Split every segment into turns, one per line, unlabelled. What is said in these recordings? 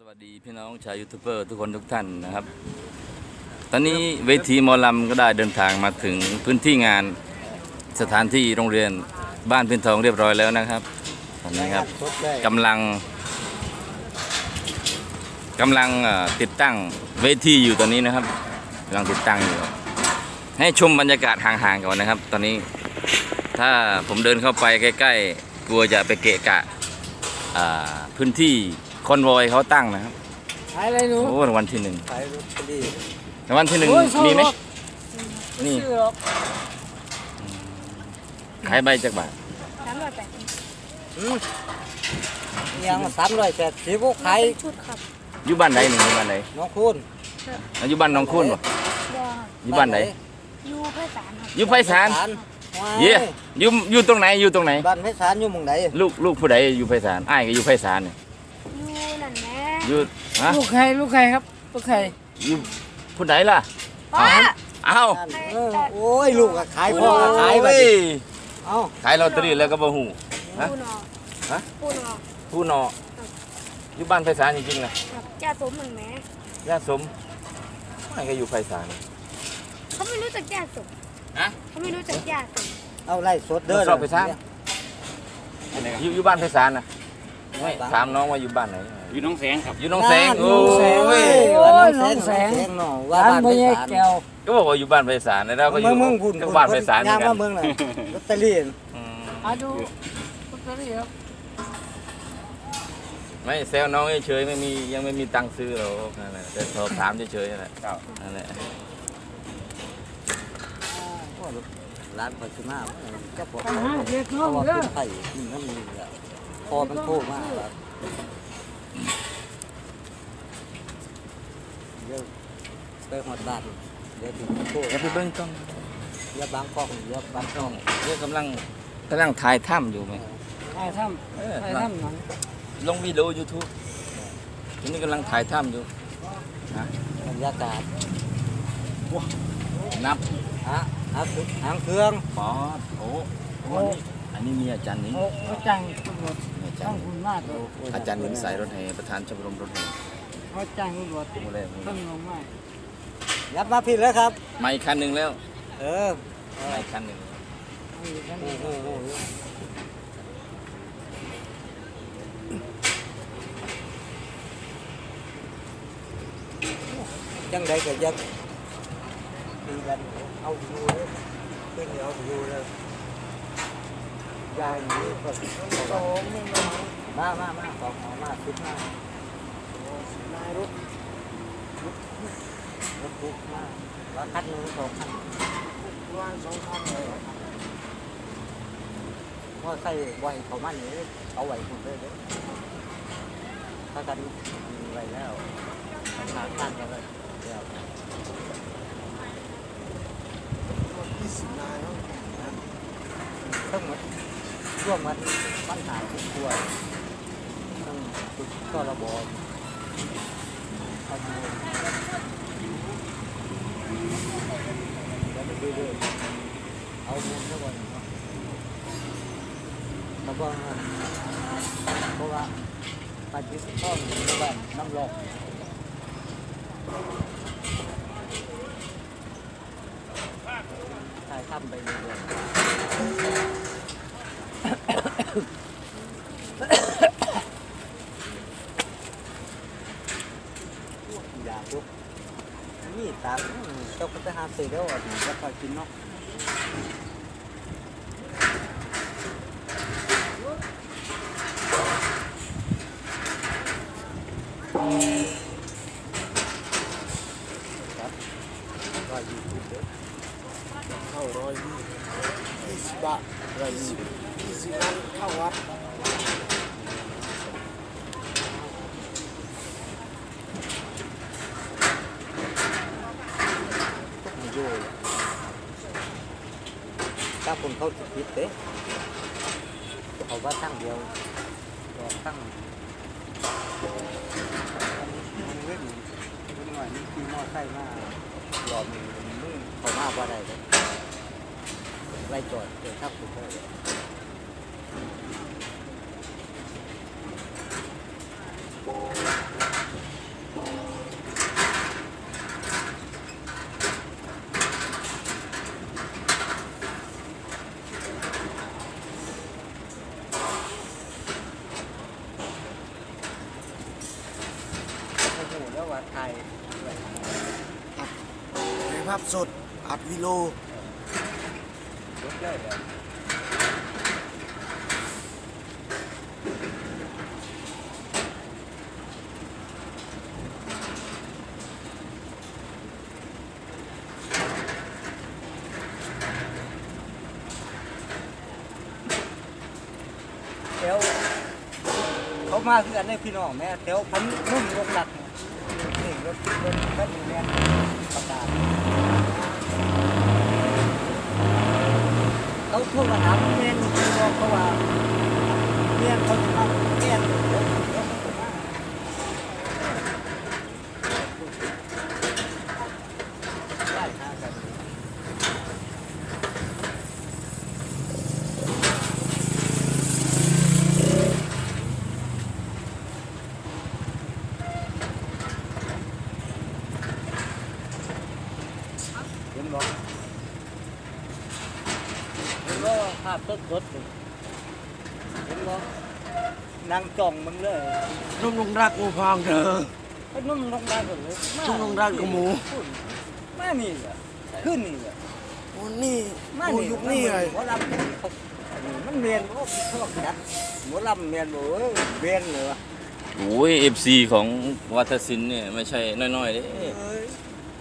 สวัสดีพี่น้องชาวยูทูบเบอร์ทุกคนทุกท่านนะครับ ตอนนี้เวทีมอลำก็ได้เดินทางมาถึงพื้นที่งานสถานที่โรงเรียนบ้านพินทองเรียบร้อยแล้วนะครับตอนนี้ครับกำลังกำลังติดตั้งเวทีอยู่ตอนนี้นะครับกำลังติดตั้งอยู่ให้ชมบรรยากาศห่างๆก่อนนะครับ ตอนนี้ถ้าผมเดินเข้าไปใกล้ ๆ กลัวจะไปเกะกะพื้นที่ คอนวอยเขาตั้งนะครับ
ขายอะไรหนู
โอ้รางวัลที่หนึ่ง
ขายลอตเตอรี่
รางวัลที่หนึ่ง
โอ้ยชอบ
มีไหม
หรอก
นี่
ชื่อหรอก
ขายใบจากบาท
สามร้อยแปดสิบ
อืมยังสามร้อยแปดสิบก็ขาย
เป็นชุดครับ
อยู่บ้านไหนหนึ่งอยู่บ้านไหน
น้องคุณ
อะอยู่บ้านหน้องคุณบ่
บอครับ
อยู่บ้านไหน
ยูไพศาลครับ
อยู่ไพศาล
ว้าย
เย่อยู่อยู่ตรงไหนอยู่ตรงไหน
บ้านไพศาลอยู่หมองไหน
ลูกลูกผู้ใดอยู่ไพศาลอ้ายก็อยู่ไพศาลเนี่ย
ยูนั่นแหละ
อยู่ฮะ
ลูกใครลูกใครครับ ลูกใคร
อยู่ผู้ใดล่ะ
พ่อ
เอ้า
เออโอ้ยลูกก็ขายพ่อก็ขายไป
โอ้ย
เอ้า
ขายลอตเตอรี่แล้วก็บ่ฮู้ฮะ
ปูนอ
ฮะ
ปูนอ
ผู้นออยู่บ้านไพศาลจริงๆนะครับ
จ่าสมเหมือนแม่
ญาติสมอ้ายก็อยู่ไพศาล
เขาไม่รู้จักจ่าสม
ฮะ
เขาไม่รู้จักจ่าสม
เอาไล่สดเด้อ
สอบไปซะอยู่อยู่บ้านไพศาลนะไม่ถามน้องว่าอยู่บ้านไหน
อยู่หน้องแสงครับ
อยู่หน้องแสง
บ้าน
โอ้
น้องแสง
ย
โอ้ยน้องแสงน้องแสง เนาะว่า
ร้าน
บ้าน
ไม่
ไพ
ใช่
ศาล
แก้ว
ก็บอกว่าอยู่บ้านไพศาลนะเราก็อยู่
เมืองเมืองพุ่น
ก็บ้านไพศาลเหมื
ย่า
องนกั
มานเมืองน่ะลอตเตอรี่
อืม
มาดูลอตเตอรี่ครับ
ไม่แซวน้องเฉยๆไม่มียังไม่มีตังค์ซื้อหรอกนั่นแหละแต่สอบถามเฉยๆนั่นแหละนั่นแหละ
ร้านปัจจุบันเจ้าของ
ไปหาเด็ก
เพ
น้อ
ราะ
ง
ว่า
เด้
เป็
อน
ไผ่มันมีแล้วพอมันโค้มากครับ เดี๋ยวไปหอดบ้านเดี๋ยวถึงโค้
อย่าไปเบิ้งกล้อง
เดี๋ยวบางกอกเดี๋ยวบางกอก
เรื่องกำลังกำลังถ่ายถ้ำอยู่ไหม
ถ่ายถ้
เออำ
ถ่ายถ้ำหนัง
ลงวิดีโอยูทูบทีนี้กำลังถ่ายถ้ำอยู่
บรรยากาศ
นับ
ฮะฮะหางเครื่อง
ปอดโอ้โหอันนี้มีอาจารย์นิ้ง
โอ้เขาจ้างตำรวจ
มีอา จา
ต้
ร
อง
ย์
คุณมากเลย
อาจารย์นิ้งสายรถแห่ประธานชมรมรถแห่
เขาจ้างตำรวจ
โอ้เลย
ต้องลงมาก
ยับมาผิดแล้วครับ
มาอีกคันหนึ่งแล้ว
เออ
มาอีกคันหนึ่ง
เอาอยู่กัน
โอ้โหโอ้โหจังใดก็ยับตีกันเอาอยู่เลยขึ้นเอาอยู่เลย ยายนี้ก็โอ้ไม่มามามาสองเอมาสิบห้านายรถรถปุ๊บมาว่าคันหนึงสองคัน
ว่าสองคันเลย
ว่าใส่ไวเขามันนี่เอาไวคุณเลยเด้อถ้ากันมีไวแล้วทำงานกันกันเลยเดี๋ยวยี่สิบนายเนาะทั้งหมด ร่วมกันปัญหาทุกครัวทั้งทุกก็ระบอบทำเอาดูแล้วไปดูด้วยๆเอามุมเท่าไหร่แล้วก็เพราะว่าปัจจุบันต้องมีบ้านน้ำลอกถ่ายทำไปเรื่อย ยากลุกนี่ตามเจ้าก็ไปหาซื้อแล้วอะแล้วคอกินเนาะคร้อยยี่สิบเด้อ เข้าร้อยยี่ยี่สิบบาทร้อยยี่สิบยี่สิบนั้นเข้าวัดไม่โย่เลยถ้าคนเขาจะคิดเด้เขาว่าตั้งเดียวก็ตั้งมันเล่นมันหน่อยนี่คือมอไซค์มากหลอมมือเขามาว่าได้เลย ไว้จอดเกิดข้าวผุดเลยถ่ายภาพสด อัดวิดีโอ
รถเลยเลย
เดี๋ยวเขามาคือกันในพี่น้องแม่เดี๋ยวผมนุ่มลงหลักนี่รถรถรถแม่ประกาศ เขาโทรมาถามแม่พี่น้องเขาว่าเมียนเขาจะมาเมียนเดี๋ยวเดี๋ยวเขาจะมาได้หากัน
เห็นบอกเห็นว่า ภาพต้นรถนี่เห็นบอก
นั่งจ้องมึงเลย
นุ่มลงรักงูพองเถอะ
ไอ้นุ่มลงได้ก่อนเลย
นุ่มลงรักกับหมู
มานี่แหละขึ้นนี่แหละ
โอ้นี่
มา
โอ้
นี่
ยุคนี้เลย
หมอลำมันเมียนโอ้ชอบจัดหมอลำเมียนโอ้ยเมียนเลยวะ
โอ้ยเอฟซีของวัฒศิลป์เนี่ยไม่ใช่น้อยๆเด้
เอ้ย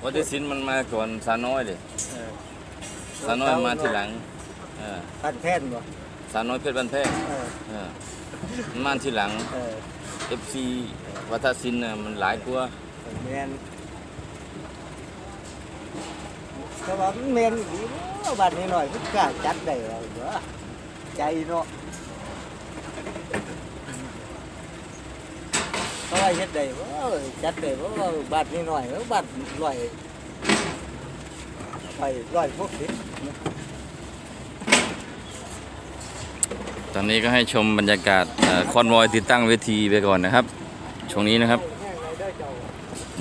วัฒศิลป์มันมาก่อนสาน้อยเลย
เออ
สาน้อยมาทีหลัง เออ
พันแพนบ่
สาน้อยเพชรบันแพง
เออ
เออมันมาทีหลัง
เออ
เอฟซีวัฒศิลป์น่ะมันหลายกว่า
เมียนแต่ว่ามันเมียนดีเนาะบ้านนี้หน่อยมันกล้าจัดได้แล้วเหรอใจเนาะเขาว่าเฮ็ดได้บ่จัดได้บ่บ้านนี้หน่อยเออบ้านร้อยไปร้อยพวกสิ
ตอนนี้ก็ให้ชมบรรยากาศคอนวอยติดตั้งเวทีไปก่อนนะครับ ช่วงนี้นะครับ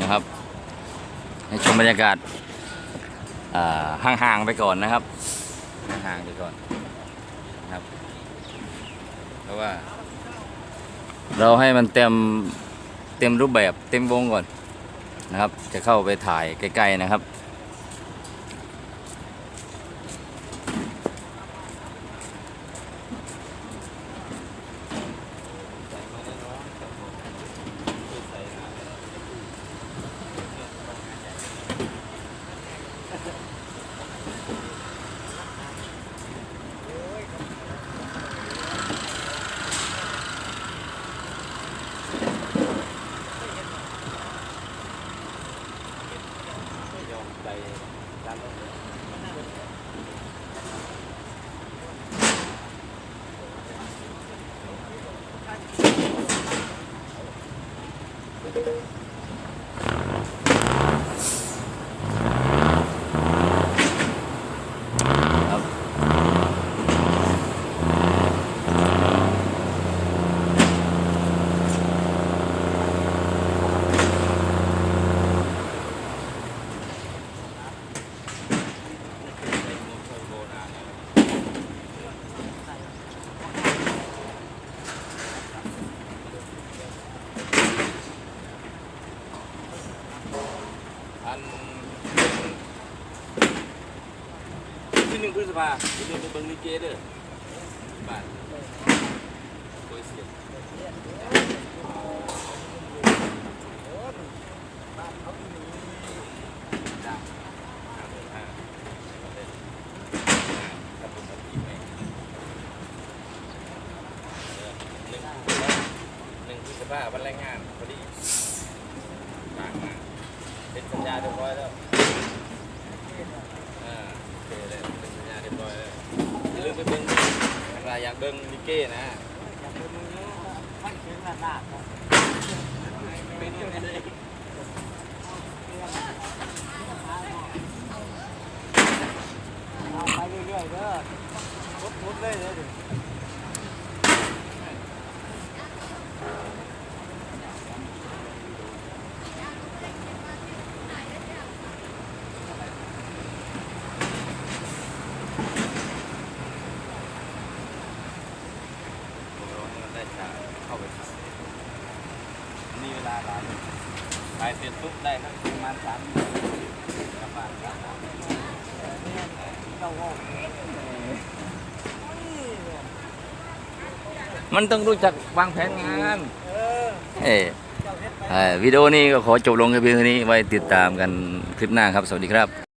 นะครับ ให้ชมบรรยากาศอ่าห่างๆไปก่อนนะครับห่างๆไปก่อนนะครับ เพราะว่า เราให้มันเต็มเต็มรูปแบบเต็มวงก่อนนะครับ จะเข้าไปถ่ายใกล้ๆนะครับ Thank you. ที่หนึ่งพฤษภาที่หนึ่งเป็นเบิงลิเกเด้อบ้านโอ้ยเสียจ้ะอ่าครับผมอีกไหมเออหนึ่งหนึ่งพฤษภาวันแรงงานพอดีฝากมาเป็นสัญญาเรียบร้อยแล้วอ่าโอเคเลย อย่าลืมไปเบิ้งอะไรอยากเบิ้งลิเก้นะ
มันถึงระนาดเนาะ
เป็นยังไง
เอาไปเรื่อยๆเด้อพุดๆเลยเด้อ
ได้ฉากเข้าไปมีเวลาหลายถ่ายเสร็จปุ๊บได้ครับประมาณสามนาทีกลับบ้านครับมันต้องรู้จักวางแผนงานเอ้ยเอ่อวิดีโอนี้ก็ขอจบลงแค่เพียงเท่านี้ไว้ติดตามกันคลิปหน้าครับ สวัสดีครับ